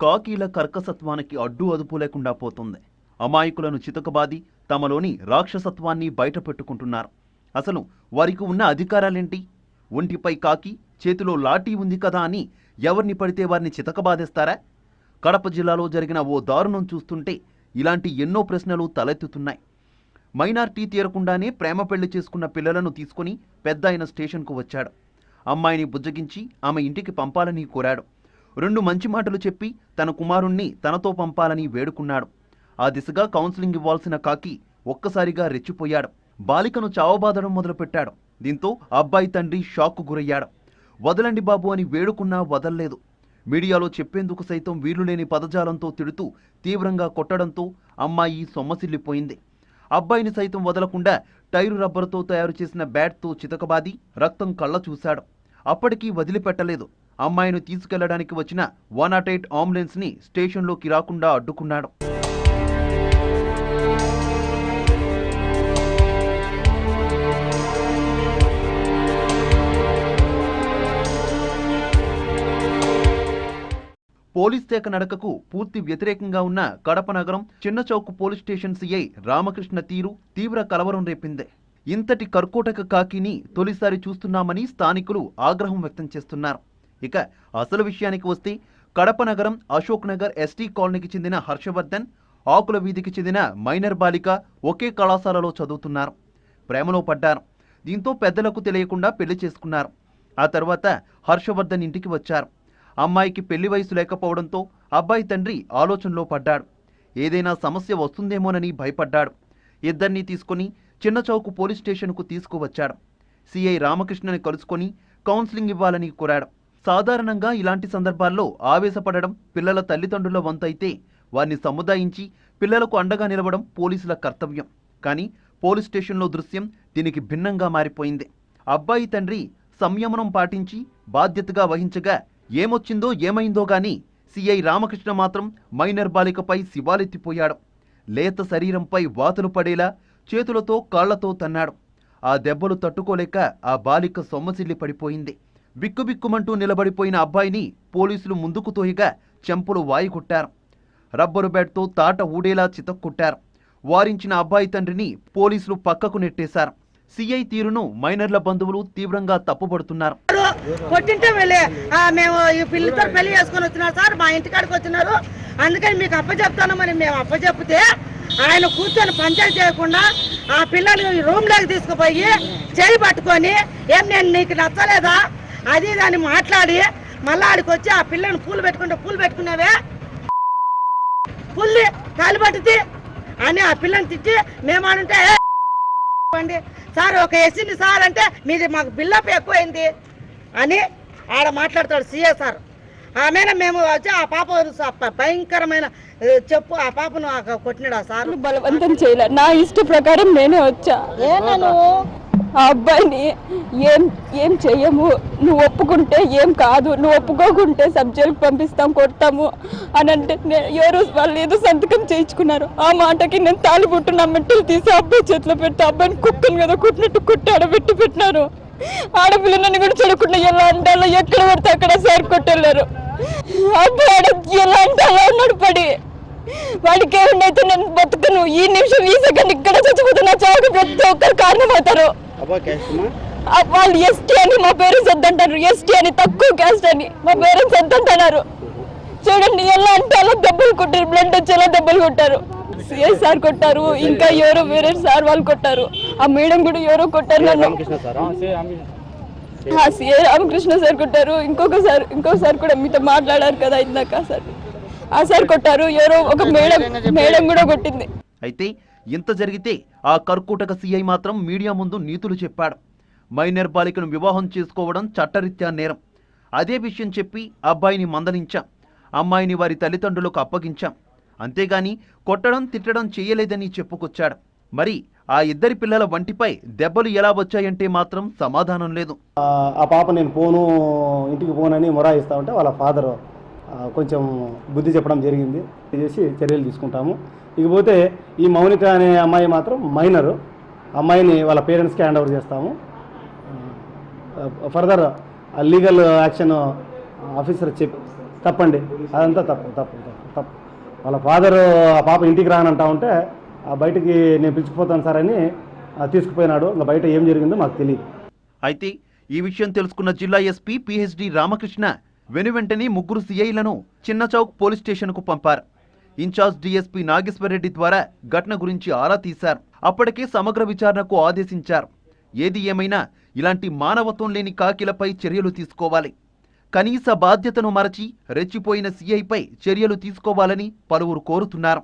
కాకీల కర్కసత్వానికి అడ్డు అదుపు లేకుండా పోతుంది. అమాయకులను చితకబాది తమలోని రాక్షసత్వాన్ని బయటపెట్టుకుంటున్నారు. అసలు వారికి ఉన్న అధికారాలేంటి? ఒంటిపై కాకి చేతిలో లాఠీ ఉంది కదా అని ఎవరిని పడితే వారిని చితకబాదేస్తారా? కడప జిల్లాలో జరిగిన ఓ దారుణం చూస్తుంటే ఇలాంటి ఎన్నో ప్రశ్నలు తలెత్తుతున్నాయి. మైనార్టీ తీరకుండానే ప్రేమ పెళ్ళి చేసుకున్న పిల్లలను తీసుకుని పెద్ద ఆయన స్టేషన్కు వచ్చాడు. అమ్మాయిని బుజ్జగించి ఆమె ఇంటికి పంపాలని కోరాడు. రెండు మంచి మాటలు చెప్పి తన కుమారుణ్ణి తనతో పంపాలని వేడుకున్నాడు. ఆ దిశగా కౌన్సిలింగ్ ఇవ్వాల్సిన కాకి ఒక్కసారిగా రెచ్చిపోయాడు. బాలికను చావబాదడం మొదలుపెట్టాడు. దీంతో అబ్బాయి తండ్రి షాక్కు గురయ్యాడు. వదలండి బాబు అని వేడుకున్నా వదల్లేదు. మీడియాలో చెప్పేందుకు సైతం వీలులేని పదజాలంతో తిడుతూ తీవ్రంగా కొట్టడంతో అమ్మాయి సొమ్మసిల్లిపోయింది. అబ్బాయిని సైతం వదలకుండా టైరు రబ్బరుతో తయారు చేసిన బ్యాట్తో చితకబాది రక్తం కళ్ళ చూశాడు. అప్పటికీ వదిలిపెట్టలేదు. అమ్మాయిను తీసుకెళ్ళడానికి వచ్చిన వన్ నాట్ ఎయిట్ అంబులెన్స్ని స్టేషన్లోకి రాకుండా అడ్డుకున్నాడు. పోలీస్ శాఖ నడకకు పూర్తి వ్యతిరేకంగా ఉన్న కడప నగరం Chinna Chowk police station CI Ramakrishna తీరు తీవ్ర కలవరం రేపింది. ఇంతటి కర్కోటక కాకిని తొలిసారి చూస్తున్నామని స్థానికులు ఆగ్రహం వ్యక్తం చేస్తున్నారు. ఇక అసలు విషయానికి వస్తే కడప నగరం అశోక్ నగర్ ఎస్టీ కాలనీకి చెందిన హర్షవర్ధన్ ఆకుల వీధికి చెందిన మైనర్ బాలిక ఒకే కళాశాలలో చదువుతున్నారు. ప్రేమలో పడ్డారు. దీంతో పెద్దలకు తెలియకుండా పెళ్ళి చేసుకున్నారు. ఆ తర్వాత హర్షవర్ధన్ ఇంటికి వచ్చారు. అమ్మాయికి పెళ్ళి వయసు లేకపోవడంతో అబ్బాయి తండ్రి ఆలోచనలో పడ్డాడు. ఏదైనా సమస్య వస్తుందేమోనని భయపడ్డాడు. ఇద్దరినీ తీసుకొని చిన్న చౌకు పోలీస్ స్టేషన్కు తీసుకువచ్చాడు. సిఐ రామకృష్ణని కలుసుకొని కౌన్సిలింగ్ ఇవ్వాలని కోరాడు. సాధారణంగా ఇలాంటి సందర్భాల్లో ఆవేశపడడం పిల్లల తల్లిదండ్రుల వంతైతే వారిని సముదాయించి పిల్లలకు అండగా నిలవడం పోలీసుల కర్తవ్యం. కానీ పోలీస్ స్టేషన్లో దృశ్యం దీనికి భిన్నంగా మారిపోయింది. అబ్బాయి తండ్రి సంయమనం పాటించి బాధ్యతగా వహించగా ఏమొచ్చిందో ఏమైందో గాని సిఐ రామకృష్ణ మాత్రం మైనర్ బాలికపై శివాలెత్తిపోయాడు. లేత శరీరంపై వాతలు పడేలా చేతులతో కాళ్ళతో తన్నాడు. ఆ దెబ్బలు తట్టుకోలేక ఆ బాలిక సొమ్మసిల్లి పడిపోయింది. బిక్కుబిక్కుమంటూ నిలబడిపోయిన అబ్బాయిని పోలీసులు ముందుకు తోయగా చెంపులు వాయికొట్టారు రబ్బరు బ్యాట్తో తాట ఊడేలా చితక్కొట్టారు. వారించిన అబ్బాయి తండ్రిని పోలీసులు పక్కకు నెట్టేశారు. సిఐ తీరును మైనర్ల బంధువులు తీవ్రంగా తప్పుపడుతున్నారు. కొట్టింటే మేము ఈ పిల్లతో పెళ్ళి చేసుకొని వచ్చినారు సార్ మా ఇంటికాడికి వచ్చినారు. అందుకని మీకు అప్పచెప్తాను మరి మేము అప్పచెప్తే ఆయన కూర్చొని పంచాయతీ చేయకుండా ఆ పిల్లల్ని రూమ్లోకి తీసుకుపోయి చేయి పట్టుకొని ఏం నేను నీకు నచ్చలేదా? అది దాన్ని మాట్లాడి మళ్ళీ ఆడికి వచ్చి ఆ పిల్లని పూలు పెట్టుకుంటే పూలు పెట్టుకున్నావే? పుల్లి కాలు పట్టుది అని ఆ పిల్లని తిట్టి మేమనంటే "ఏ, అండి సార్ ఒక ఎస్సీని సార్ అంటే మీది మాకు బిల్లప్ ఎక్కువైంది అని ఆడ మాట్లాడతాడు సీఏ సార్. ఆమెన మేము వచ్చి ఆ పాప భయంకరమైన చెప్పు ఆ పాపను కొట్టినాడు ఆ సార్. బలవంతం చేయలే. నా ఇష్ట ప్రకారం నేనే వచ్చా. ఆ అబ్బాయిని ఏం ఏం చెయ్యము నువ్వు ఒప్పుకుంటే ఏం కాదు. నువ్వు ఒప్పుకోకుంటే సబ్జెక్ట్ పంపిస్తాం కొడతాము అని అంటే ఎవరు వాళ్ళు ఏదో సంతకం చేయించుకున్నారు. ఆ మాటకి నేను తాళి పుట్టిన మెట్టలు తీసి అబ్బాయి చేతిలో పెట్టి అబ్బాయిని కుక్కను కదా కుట్టినట్టు కుట్టి ఆడబెట్టి పెట్టినారు. ఆడపిల్లని కూడా చూడకుండా ఎలా అంటాలో ఎక్కడ పడితే అక్కడ సార్ కొట్టెళ్ళారు. అబ్బాయి ఆడ ఎలా అంటాలో అన్నాడు పడి. వాడికి ఏమైతే నేను బతుకను. ఈ నిమిషం ఈ సెకండ్ ఇక్కడ చచ్చిపోతున్నా చావుకి ప్రతి ఒక్కరు కారణమవుతారు. వాళ్ళు ఎస్టీ అని మా పేరెంట్స్ వద్దంటారు. ఎస్టీ అని తక్కువ క్యాస్ట్ అని. మా పేరెంట్స్ వద్దంటున్నారు. చూడండి ఎలా అంటే అలా దెబ్బలు కొట్టారు. బ్లడ్ వచ్చేలా దెబ్బలు కొట్టారు? సిఐ సార్ కొట్టారు. ఇంకా ఎవరో వేరే సార్ వాళ్ళు కొట్టారు. ఆ మేడం కూడా ఎవరో కొట్టారు నన్ను. ఆ సిఐ రామకృష్ణ. సార్ కొట్టారు. ఇంకొక సార్ ఇంకొక సార్ కూడా మీతో మాట్లాడారు కదా ఇందాక సార్. ఆ సార్ కొట్టారు. ఎవరో ఒక మేడం మేడం కూడా కొట్టింది. అయితే ఇంత జరిగితే ఆ కర్కూటక సీఐ మాత్రం మీడియా ముందు నీతులు చెప్పాడు. మైనర్ బాలికను వివాహం చేసుకోవడం చట్టరీత్యా నేరం. అదే విషయం చెప్పి అబ్బాయిని మందలించాం. అమ్మాయిని వారి తల్లిదండ్రులకు అప్పగించాం. అంతేగాని కొట్టడం తిట్టడం చేయలేదని చెప్పుకొచ్చాడు. మరి ఆ ఇద్దరి పిల్లల వంటిపై దెబ్బలు ఎలా వచ్చాయంటే మాత్రం సమాధానం లేదు. ఆ పాప నేను పోను ఇంటికి పోనని మొరాయిస్తా ఉంటే వాళ్ళ ఫాదర్ కొంచెం బుద్ధి చెప్పడం జరిగింది. చేసి చర్యలు తీసుకుంటాము. ఇకపోతే ఈ మౌనిక అనే అమ్మాయి మాత్రం మైనరు. అమ్మాయిని వాళ్ళ పేరెంట్స్కి హ్యాండ్ ఓవర్ చేస్తాము. ఫర్దర్ లీగల్ యాక్షన్ ఆఫీసర్ చెప్ తప్పండి. అదంతా తప్పు తప్పు తప్పు తప్పు. వాళ్ళ ఫాదర్ ఆ పాప ఇంటికి రానంటా ఉంటే ఆ బయటికి నేను పిలిచిపోతాను సార్ అని తీసుకుపోయినాడు. ఇంకా బయట ఏం జరిగిందో మాకు తెలియదు అయితే ఈ విషయం తెలుసుకున్న జిల్లా ఎస్పీ పిహెచ్డి రామకృష్ణ వెనువెంటనే ముగ్గురు సీఐలను చిన్నచౌక్ పోలీస్ స్టేషన్కు పంపారు. ఇన్ఛార్జ్ డీఎస్పీ నాగేశ్వరరెడ్డి ద్వారా ఘటన గురించి ఆరా తీశారు. అప్పటికే సమగ్ర విచారణకు ఆదేశించారు. ఏది ఏమైనా ఇలాంటి మానవత్వం లేని కాకిలపై చర్యలు తీసుకోవాలి. కనీస బాధ్యతను మరచి రెచ్చిపోయిన సీఐపై చర్యలు తీసుకోవాలని పలువురు కోరుతున్నారు.